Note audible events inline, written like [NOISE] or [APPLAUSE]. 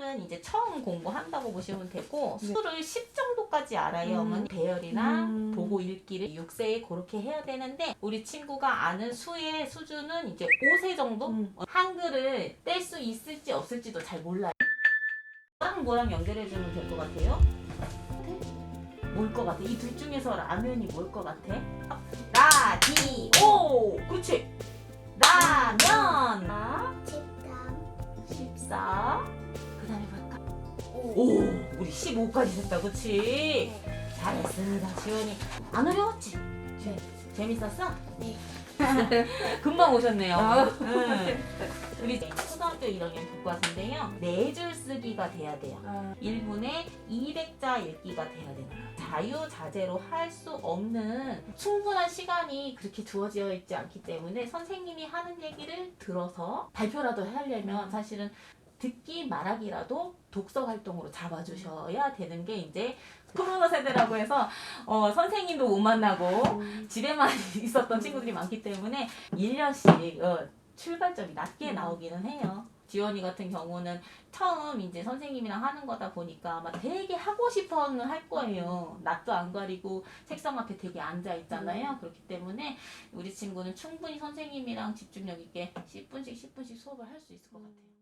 한글은 이제 처음 공부한다고 보시면 되고 네. 수를 10 정도까지 알아요. 음. 배열이랑 음. 보고 읽기를 6세에 그렇게 해야 되는데 우리 친구가 아는 수의 수준은 이제 5세 정도? 음. 어, 한글을 뗄 수 있을지 없을지도 잘 몰라요. 뭐랑 뭐랑 연결해주면 될 것 같아요? 뭘 것 같아? 이 둘 중에서 라면이 뭘 것 같아? 라디오! 그치? 라면! 오. 오, 우리 15까지 됐다, 그치? 네. 잘했습니다, 지원이. 안 어려웠지? 네. 재밌었어? 네. [LAUGHS] 금방 오셨네요. 아. 응. 우리 초등학교 1학년 교과서인데요. 네 줄 쓰기가 돼야 돼요. 아, 1분에 200자 읽기가 돼야 되는 거예요. 자유자재로 할 수 없는 충분한 시간이 그렇게 주어져 있지 않기 때문에 선생님이 하는 얘기를 들어서 발표라도 하려면 사실은 듣기 말하기라도 독서 활동으로 잡아주셔야 되는 게 이제 코로나 세대라고 해서 어, 선생님도 못 만나고 집에만 [LAUGHS] 있었던 친구들이 많기 때문에 1년씩 어, 출발점이 낮게 나오기는 해요. 지원이 같은 경우는 처음 이제 선생님이랑 하는 거다 보니까 아마 되게 하고 싶어는 할 거예요. 낯도 안 가리고 책상 앞에 되게 앉아 있잖아요. 그렇기 때문에 우리 친구는 충분히 선생님이랑 집중력 있게 10분씩 10분씩 수업을 할 수 있을 것 같아요.